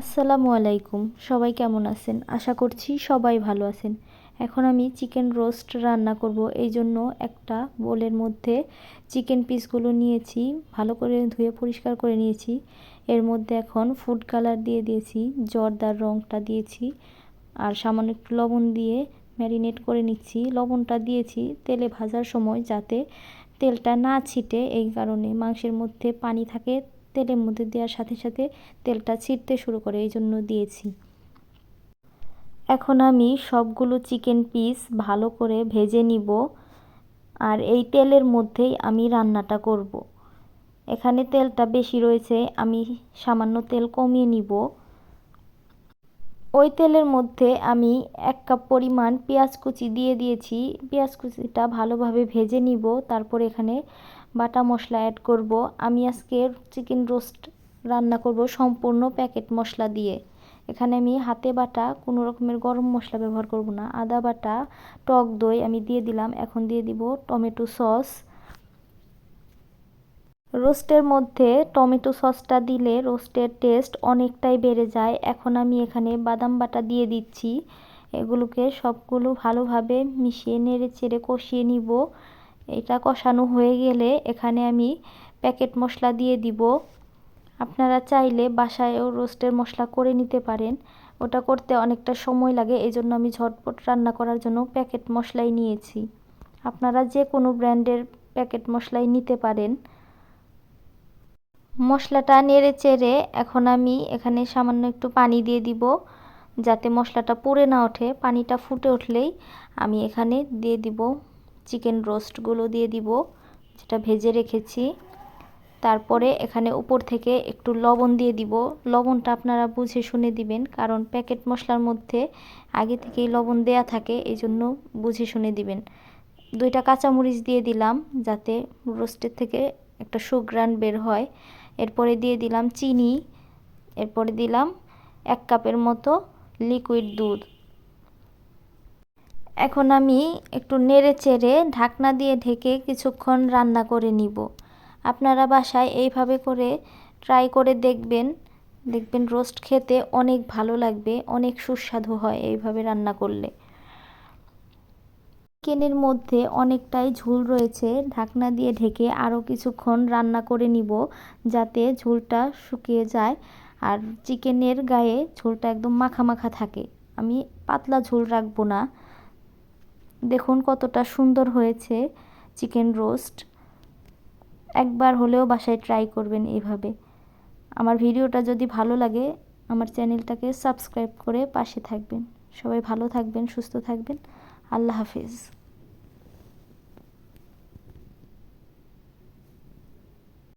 আসসালামু আলাইকুম। সবাই কেমন আছেন? আশা করছি সবাই ভালো আছেন। এখন আমি চিকেন রোস্ট রান্না করব। এই জন্য একটা বোলের মধ্যে চিকেন পিসগুলো নিয়েছি, ভালো করে ধুয়ে পরিষ্কার করে নিয়েছি। এর মধ্যে এখন ফুড কালার দিয়ে দিয়েছি, জর্দার রঙটা দিয়েছি, আর সামান্য একটু লবণ দিয়ে ম্যারিনেট করে নিচ্ছি। লবণটা দিয়েছি তেলে ভাজার সময় যাতে তেলটা না ছিটে, এই কারণে মাংসের মধ্যে পানি থাকে তেলের মধ্যে দেওয়ার সাথে সাথে তেলটা ছিটতে শুরু করে, এই জন্য দিয়েছি। এখন আমি সবগুলো চিকেন পিস ভালো করে ভেজে নিব আর এই তেলের মধ্যেই আমি রান্নাটা করব। এখানে তেলটা বেশি রয়েছে, আমি সামান্য তেল কমিয়ে নিব। ওই তেলের মধ্যে আমি এক কাপ পরিমাণ পেঁয়াজ কুচি দিয়ে দিয়েছি। পেঁয়াজ কুচিটা ভালোভাবে ভেজে নিব, তারপর এখানে বাটা মশলা অ্যাড করব। আমি আজকে চিকেন রোস্ট রান্না করব সম্পূর্ণ প্যাকেট মশলা দিয়ে। এখানে আমি হাতে বাটা কোনো রকমের গরম মশলা ব্যবহার করব না। আদা বাটা, টক দই আমি দিয়ে দিলাম। এখন দিয়ে দিব টমেটো সস। রোস্টের মধ্যে টমেটো সসটা দিলে রোস্টের টেস্ট অনেকটাই বেড়ে যায়। এখন আমি এখানে বাদাম বাটা দিয়ে দিচ্ছি। এগুলোকে সবগুলো ভালোভাবে মিশিয়ে নেড়ে চেড়ে কষিয়ে নিব। এটা কষানো হয়ে গেলে এখানে আমি প্যাকেট মশলা দিয়ে দিব। আপনারা চাইলে বাসায়ও রোস্টের মশলা করে নিতে পারেন। ওটা করতে অনেকটা সময় লাগে এই জন্য আমি ঝটপট রান্না করার জন্য প্যাকেট মশলাই নিয়েছি। আপনারা যে কোনো ব্র্যান্ডের প্যাকেট মশলাই নিতে পারেন। মশলাটা নেড়ে চেড়ে এখন আমি এখানে সামান্য একটু পানি দিয়ে দিব, যাতে মশলাটা পুড়ে না ওঠে। পানিটা ফুটে উঠলেই আমি এখানে দিয়ে দিব। চিকেন রোস্টগুলো দিয়ে দিব, যেটা ভেজে রেখেছি। তারপরে এখানে উপর থেকে একটু লবণ দিয়ে দিব। লবণটা আপনারা বুঝে শুনে দিবেন, কারণ প্যাকেট মশলার মধ্যে আগে থেকেই লবণ দেয়া থাকে এই জন্য বুঝে শুনে দিবেন। দুইটা কাঁচামরিচ দিয়ে দিলাম, যাতে রোস্টের থেকে একটা সুগ্রান বের হয়। এরপরে দিয়ে দিলাম চিনি, এরপরে দিলাম এক কাপের মতো লিকুইড দুধ। এখন আমি একটু নেড়ে চেড়ে ঢাকনা দিয়ে ঢেকে কিছুক্ষণ রান্না করে নিব। আপনারা বাসায় এইভাবে করে ট্রাই করে দেখবেন। দেখবেন রোস্ট খেতে অনেক ভালো লাগবে, অনেক সুস্বাদু হয় এইভাবে রান্না করলে। চিকেনের মধ্যে অনেকটাই ঝুল রয়েছে, ঢাকনা দিয়ে ঢেকে আরও কিছুক্ষণ রান্না করে নিব যাতে ঝুলটা শুকিয়ে যায়। আর চিকেনের গায়ে ঝোলটা একদম মাখা মাখা থাকে। আমি পাতলা ঝোল রাখব না। দেখুন কতটা সুন্দর হয়েছে চিকেন রোস্ট। একবার হলেও বাসায় ট্রাই করবেন এভাবে আমার ভিডিওটা যদি ভালো লাগে, আমার চ্যানেলটাকে সাবস্ক্রাইব করে পাশে থাকবেন। সবাই ভালো থাকবেন, সুস্থ থাকবেন। আল্লাহ হাফিজ।